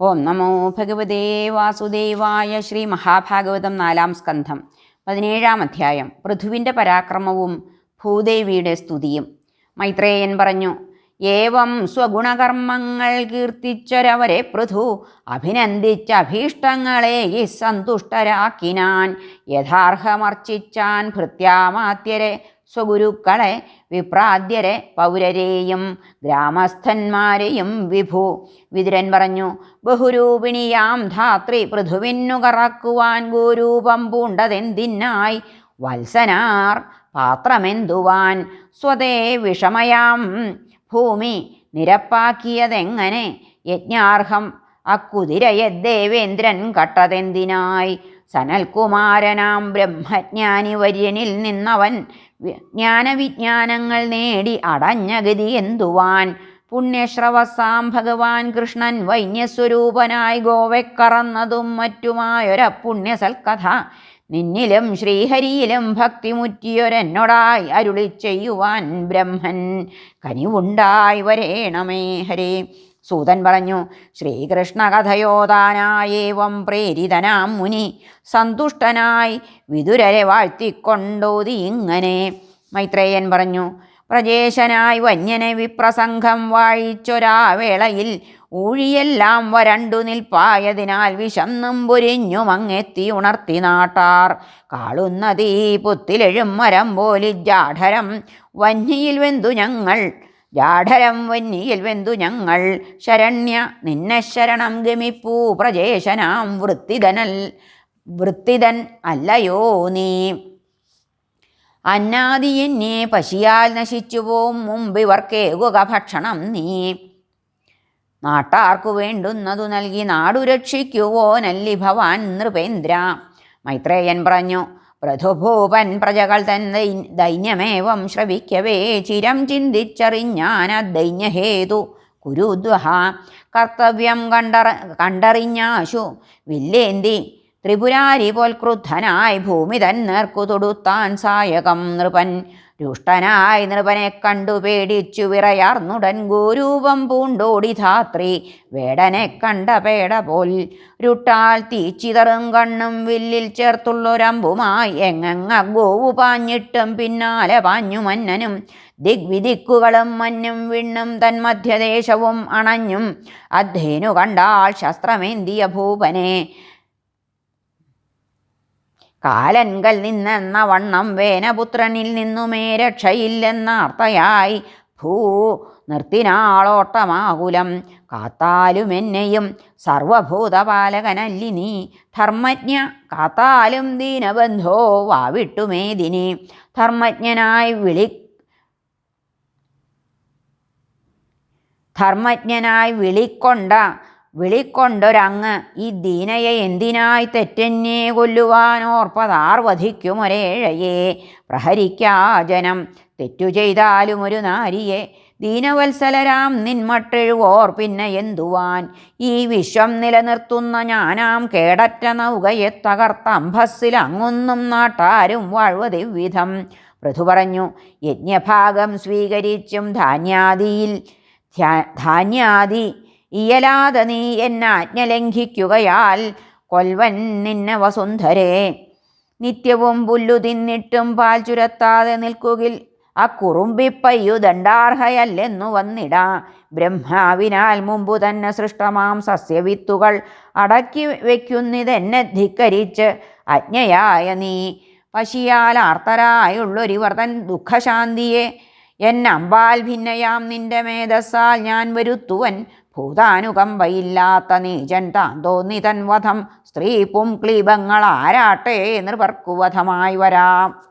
ഓം നമോ ഭഗവതേ വാസുദേവായ ശ്രീ മഹാഭാഗവതം നാലാം സ്കന്ധം പതിനേഴാം അധ്യായം. പൃഥുവിന്റെ പരാക്രമവും ഭൂദേവിയുടെ സ്തുതിയും. മൈത്രേയൻ പറഞ്ഞു ഏവം സ്വഗുണകർമ്മങ്ങൾ കീർത്തിച്ചൊരവരെ പൃഥു അഭിനന്ദിച്ച അഭീഷ്ടങ്ങളെ ഈ സന്തുഷ്ടരാക്കിനാൻ യഥാർഹമർച്ചിച്ചാൻ ഭൃത്യാമാത്യരെ സ്വഗുരുക്കളെ വിപ്രാദ്യരെ പൗരരെയും ഗ്രാമസ്ഥന്മാരെയും വിഭു. വിതുരൻ പറഞ്ഞു ബഹുരൂപിണിയാം ധാത്രി പൃഥുവിനു കറക്കുവാൻ ഗോരൂപം പൂണ്ടതെന്തിനായി വത്സനാർ പാത്രമെന്തുവാൻ? സ്വതേ വിഷമയാം ഭൂമി നിരപ്പാക്കിയതെങ്ങനെ? യജ്ഞാർഹം അക്കുതിരയെ ദേവേന്ദ്രൻ കട്ടതെന്തിനായി? സനൽകുമാരനാം ബ്രഹ്മജ്ഞാനി വര്യനിൽ നിന്നവൻ ജ്ഞാനവിജ്ഞാനങ്ങൾ നേടി അടഞ്ഞ ഗതി എന്തുവാൻ? പുണ്യശ്രവസാം ഭഗവാൻ കൃഷ്ണൻ വൈന്യസ്വരൂപനായി ഗോവയ്ക്കറന്നതും മറ്റുമായൊര പുണ്യസൽക്കഥ. നിന്നിലും ശ്രീഹരിയിലും ഭക്തിമുറ്റിയൊരെന്നോടായി അരുളി ചെയ്യുവാൻ ബ്രഹ്മൻ കനിവുണ്ടായി വരേണമേ ഹരേ. സൂതൻ പറഞ്ഞു ശ്രീകൃഷ്ണ കഥയോതാനായേവം പ്രേരിതനാം മുനി സന്തുഷ്ടനായി വിതുരരെ വാഴ്ത്തിക്കൊണ്ടോതി ഇങ്ങനെ? മൈത്രേയൻ പറഞ്ഞു പ്രജേശനായി വന്യനെ വിപ്രസംഘം വാഴിച്ചൊരാ വേളയിൽ ഊഴിയെല്ലാം വരണ്ടു നിൽപ്പായതിനാൽ വിശന്നും പൊരിഞ്ഞു മങ്ങെത്തി ഉണർത്തി നാട്ടാർ. കാളുന്നതീ പുത്തിലെഴും മരം പോലി ജാഠരം വന്യയിൽ വെന്തു ഞങ്ങൾ ജാഠരം വന്യയിൽ വെന്തു ഞങ്ങൾ. ശരണ്യ നിന്നെ ശരണം ഗമിപ്പൂ. പ്രജേശനാം വൃത്തിതനൽ വൃത്തിതൻ അല്ലയോ നീ? അന്നാദി എന്നെ പശിയാൽ നശിച്ചു പോം. മുമ്പിവർക്കേകുക ഭക്ഷണം നീ. നാട്ടാർക്കു വേണ്ടുന്നതു നൽകി നാടു രക്ഷിക്കുവോനല്ലി ഭവാൻ നൃപേന്ദ്ര. മൈത്രേയൻ പറഞ്ഞു പ്രഥുഭൂപൻ പ്രജകൾ തൻ ദൈന്യമേവം ശ്രവിക്കവേ. ചിരം ചിന്തിച്ചറിഞ്ഞാന ദൈന്യഹേതു കുരുദ്വഹ. കർത്തവ്യം കണ്ടറ കണ്ടറിഞ്ഞാശു വില്ലേന്തി ത്രിപുരാരി പോൽ ക്രുദ്ധനായി ഭൂമി തൻ നേർക്കു തൊടുത്താൻ സായകം നൃപൻ. രുഷ്ടനായി നൃപനെ കണ്ടു പേടിച്ചു വിറയാർന്നുടൻ ഗോരൂപം പൂണ്ടോടി ധാത്രി. വേടനെ കണ്ട പേട പോൽ രുട്ടാൽ തീച്ചിതറും കണ്ണും വില്ലിൽ ചേർത്തുള്ളൊരമ്പുമായി എങ്ങങ്ങ ഗോവു പാഞ്ഞിട്ടും പിന്നാലെ പാഞ്ഞു മന്നനും. ദിഗ്വിദിക്കുകളും മഞ്ഞും വിണ്ണും തന്മധ്യദേശവും അണഞ്ഞും. അധ്യേനു കണ്ടാൽ ശസ്ത്രമേന്തിയ ഭൂപനെ. കാലൻകൽ നിന്നെന്ന വണ്ണം വേനപുത്രനിൽ നിന്നുമേ രക്ഷയില്ലെന്നാർത്തയായി ഭൂ നിർത്തിനാളോട്ടമാകുലം. കാത്താലും എന്നെയും സർവഭൂതപാലകനല്ലി നീ ധർമ്മജ്ഞ കാത്താലും ദീനബന്ധോ വാവിട്ടുമേദിനി ധർമ്മജ്ഞനായി വിളി ധർമ്മജ്ഞനായി വിളിക്കൊണ്ട വിളിക്കൊണ്ടൊരങ്ങ് ഈ ദീനയെ എന്തിനായി തെറ്റെന്നെ കൊല്ലുവാനോർപ്പതാർ വധിക്കുമൊരേഴയെ പ്രഹരിക്കാ ജനം തെറ്റു ചെയ്താലും ഒരു നാരിയെ ദീനവത്സലരാം നിന്മട്ടെഴുവോർ പിന്നെ എന്തുവാൻ? ഈ വിശ്വം നിലനിർത്തുന്ന ഞാനാം കേടറ്റ നൗകയെ തകർത്ത അംഭസ്സിൽ അങ്ങൊന്നും നാട്ടാരും വാഴ്വതിവിധം പൃഥു പറഞ്ഞു യജ്ഞഭാഗം സ്വീകരിച്ചും ധാന്യാദിയിൽ ധാന്യാദി ഇയലാതെ നീ എന്നാജ്ഞ ലംഘിക്കുകയാൽ കൊൽവൻ നിന്നെ വസുന്ധരേ. നിത്യവും പുല്ലു തിന്നിട്ടും പാൽ ചുരത്താതെ നിൽക്കുകിൽ ആ കുറുമ്പിപ്പയ്യു ദണ്ഡാർഹയല്ലെന്നു വന്നിടാ. ബ്രഹ്മാവിനാൽ മുമ്പു തന്നെ സൃഷ്ടമാം സസ്യവിത്തുകൾ അടക്കി വയ്ക്കുന്നിതെന്നെ ധിക്കരിച്ച് അജ്ഞയായ നീ. പശിയാൽ ആർത്തരായുള്ളൊരിവർ തൻ ദുഃഖശാന്തിയെ. എന്നമ്പാൽ ഭിന്നയാം നിന്റെ മേധസ്സാൽ ഞാൻ വരുത്തുവൻ ഭൂതാനുകമ്പയില്ലാത്ത നീചൻ താൻ വധം. സ്ത്രീ പുംക്ലീബങ്ങൾ ആരാട്ടെ നൃപർക്കുവധമായി വരാം.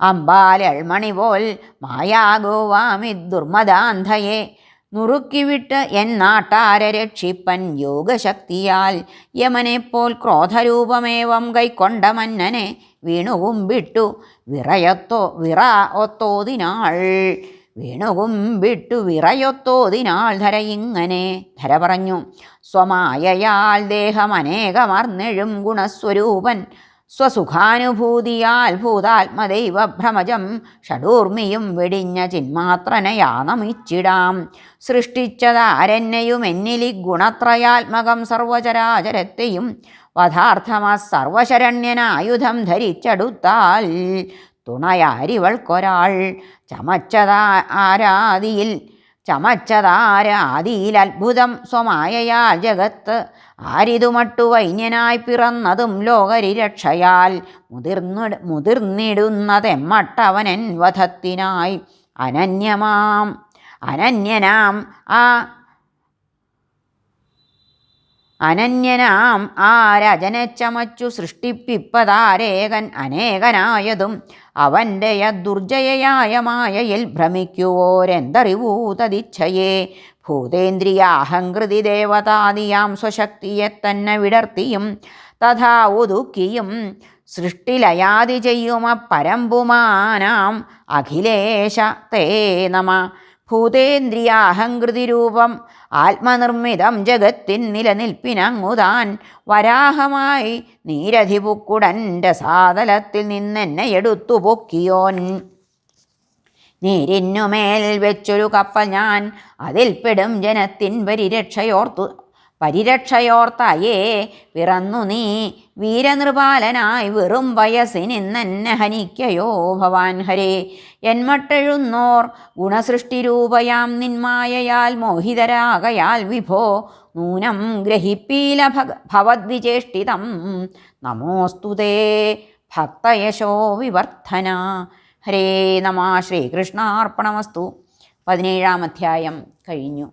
അമ്പാലൾമണി പോൽ മായാഗോവാമി ദുർമദാന്ധയെ നുറുക്കിവിട്ട് എൻ നാട്ടാര രക്ഷിപ്പൻ യോഗശക്തിയാൽ. യമനെപ്പോൽ ക്രോധരൂപമേവം കൈക്കൊണ്ട മന്നനെ വീണുവും വിട്ടു വിറയത്തോ വിറ ഒത്തോതിനാൾ. വീണുകും വിട്ടു വിറയൊത്തോതിനാൾ ധര ഇങ്ങനെ. ധര പറഞ്ഞു സ്വമായയാൽ ദേഹമനേകമർന്നെഴും ഗുണസ്വരൂപൻ. സ്വസുഖാനുഭൂതിയാൽ ഭൂതാത്മദൈവ ഭ്രമജം ഷഡൂർമിയും വെടിഞ്ഞ ചിന്മാത്രനയാണമിച്ചിടാം. സൃഷ്ടിച്ചതാരെന്നെയും എന്നിലി ഗുണത്രയാത്മകം സർവചരാചരത്തെയും വധാർത്ഥമാ സർവശരണ്യനായുധം ധരിച്ചടുത്താൽ തുണയാരിവൾക്കൊരാൾ ചമച്ചതാ ആരാതിയിൽ ചമച്ചതാരാതിയിൽ അത്ഭുതം സ്വമായയാൽ ജഗത്ത് ആരിതുമട്ടു വൈന്യനായി പിറന്നതും ലോകരിരക്ഷയാൽ മുതിർന്നു മുതിർന്നിടുന്നതെമ്മട്ടവനൻ വധത്തിനായി അനന്യമാം അനന്യനാം ആ അനന്യനാം ആ രജനെ ചമച്ചു സൃഷ്ടിപ്പിപ്പതാരേകൻ അനേകനായതും അവന്റെ ദുർജയയായ മായയിൽ ഭ്രമിക്കുവോരെന്തറിവൂതതിച്ഛയേ ഭൂതേന്ദ്രിയ ഭൂതേന്ദ്രിയാഹങ്കൃതി ദേവതാദിയാം സ്വശക്തിയെ തന്നെ വിടർത്തിയും തഥാ ഒതുക്കിയും സൃഷ്ടിലയാതി ചെയ്യുമ പരമ്പുമാനാം അഖിലേശ തേ നമ. ഭൂതേന്ദ്രിയാഹങ്കൃതി രൂപം ആത്മനിർമ്മിതം ജഗത്തിൻ നിലനിൽപ്പിനങ്ങുതാൻ വരാഹമായി നീരധിപുക്കുടന്റെ സാതലത്തിൽ നിന്നെന്നെ എടുത്തു പൊക്കിയോൻ. നീരിന്നുമേൽ വെച്ചൊരു കപ്പൽ ഞാൻ അതിൽപ്പെടും ജനത്തിൻ പരിരക്ഷയോർത്തു പരിരക്ഷയോർത്തയേ പിറന്നു നീ. വീരനൃപാലനായി വെറും വയസ്സിനിന്നെന്നെ ഹനിക്കയോ ഭവാൻ ഹരേ. എന്മട്ടെഴുന്നോർ ഗുണസൃഷ്ടിരൂപയാം നിന്മായയാൽ മോഹിതരാകയാൽ വിഭോ. നൂനം ഗ്രഹിപ്പീല ഭഗ ഭവദ്വിചേഷ്ടിതം. നമോസ്തുതേ ഭക്തയശോ വിവർദ്ധന. ഹരേ നമ ശ്രീകൃഷ്ണാർപ്പണമസ്തു. പതിനേഴാം അധ്യായം കഴിഞ്ഞു.